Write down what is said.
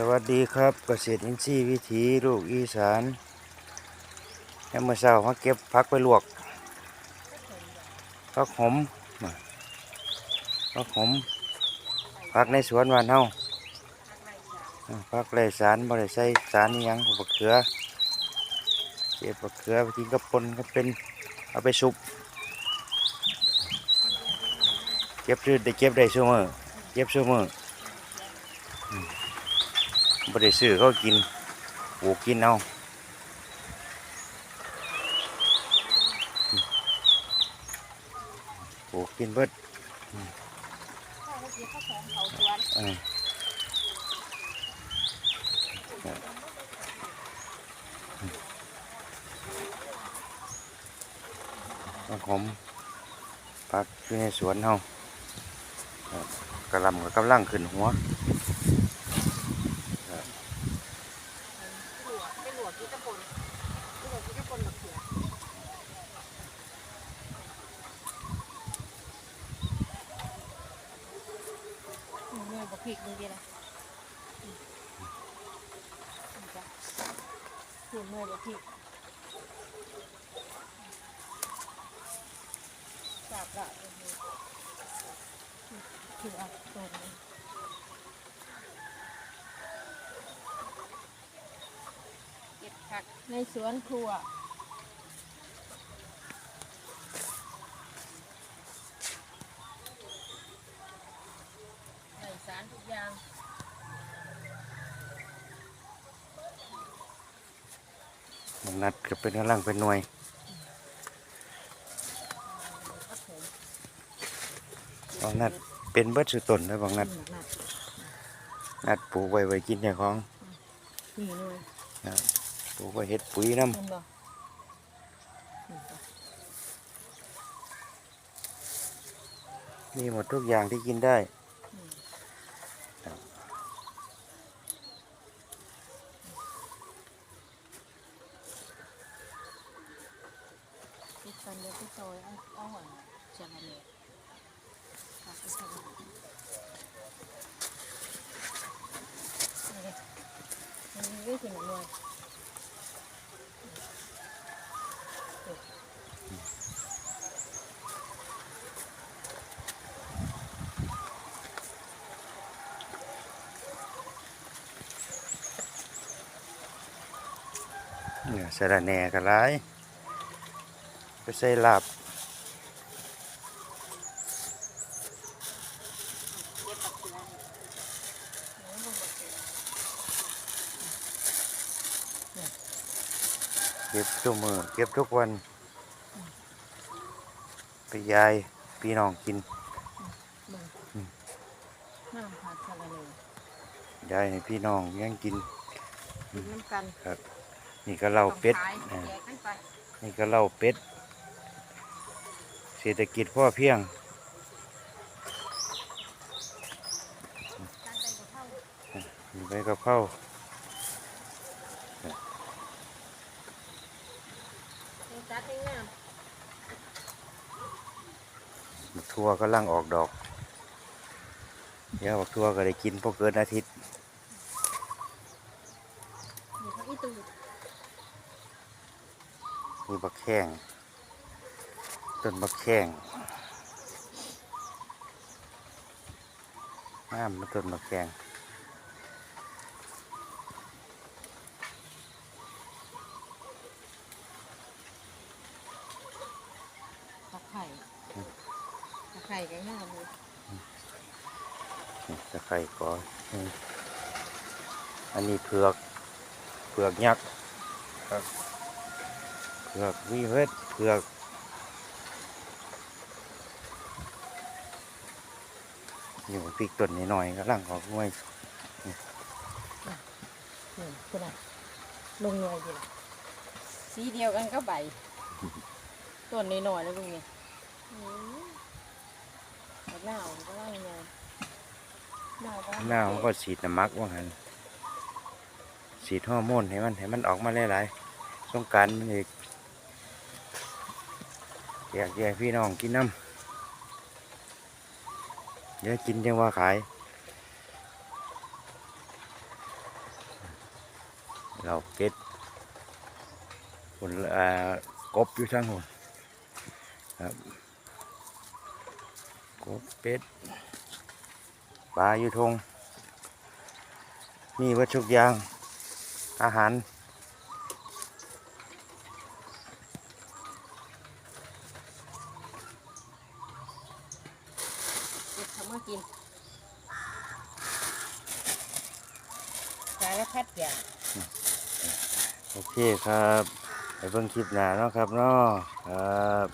สวัสดีครับเกษตรอินทรีย์วิถีลูกอีสานให้เมื่อเช้ามาเก็บพักไปลวกพักหอมพักหอมพักในสวนบ้านเฮาอ่าพักไรสารบ่ได้ใส่สารนี่ยังบักเขือเก็บบักเขือไปกินกับปนก็เป็นเอาไปซุปเก็บซื้อได้เก็บได้ชั่วมือเก็บชั่วมือ บ่ได้ซื้อเขากินปลูกกินเอาปลูกกินเบิดเออน้ำหอมปักอยู่ในสวนเฮากระลำก็กำลังขึ้นหัว เป็นหล วกิตะพลหลวกิตะพลบักเขืออืมเมื่อยบักพริกมึงดีนะอืมอือเมื่อยบักพริกจับละอืมอืมคือเอาตัวนี้ ก็บผักในสวนครัว ใส่สารทุกอย่างบางนัดก็เป็นกำลังเป็นหน่วย ครับผมบางนัดเป็นเบิดสุดต้นเลยบางนัดอืมน่ะนัดปลูกไว้ไว้กินเจ้าของนี่เลยปลูก ไว้เฮ็ดปุ๋ยน้เห็นบ่อืมจ้ะำมีหมดทุกอย่างที่กินได้อืมครับติดกันเดี๋ยวไปซอยเอาเอาหอยเชียงรายฝากไปใส่ถุงนี่เลยมันมีวิธีหน่อย เนี่ยสะระแหน่ก็หลายไปใส่ลาบเย็บปักเสือนี่โอ้ยลงปักเสือเก็บทุกมือเก็บทุกวันไปยายพี่น้องกินเบิ่งอืมน้ำผัดทะเลยายให้พี่น้องยังกินกินน้ำกัน นี่ก็เหล้าเป็ดต้องขายอ่าแจกกันไปนี่ก็เหล้าเป็ด เศรษฐกิจพ่อเพียงการใส่กะเพรามีใบกะเพราเฮ็ดจัดให้งามทั่วกำลังออกดอก เดี๋ยวบักทั่วก็ได้กินพอเกินอาทิตย์ นี่เขาอีตูด มีบักแข้งต้นบักแข้งน้ำมาต้นบักแข้งตะไคร่ตะไคร่ก็งามเลยนี่ตะไคร่ก่อนอืมอันนี้เผือก เผือกยักษ์ครับเผือกวิเวทเผือกอยู่พริกต้นนิดหน่อยๆกำลังออกหน่วยนี่คุณอะลงหน่วยดีละสีเดียวกันก็ใบต้นน้อยๆแล้วลุงนี่อืมบักหน้าวก็ว่ายังไงหน้าวก็หน้ามันก็ฉีดน้ำมักว่าหันฉีดฮอร์โมนให้มันให้มันออกมาหลายๆสงกรารมันอีก อยากแยกพี่น้องกินน้ำเดี๋ยวกินจังว่าขาย เราเป็ดคนอ่ากบอยู่ทั้งหมดครับกบเป็ดปลาอยู่ทงมีวัตถุกอย่างอาหาร เด็กทำมากินสาร พัดอย่างโอเคครับ ไปเบิ่งคลิปหน้าเนาะครับเนาะครับ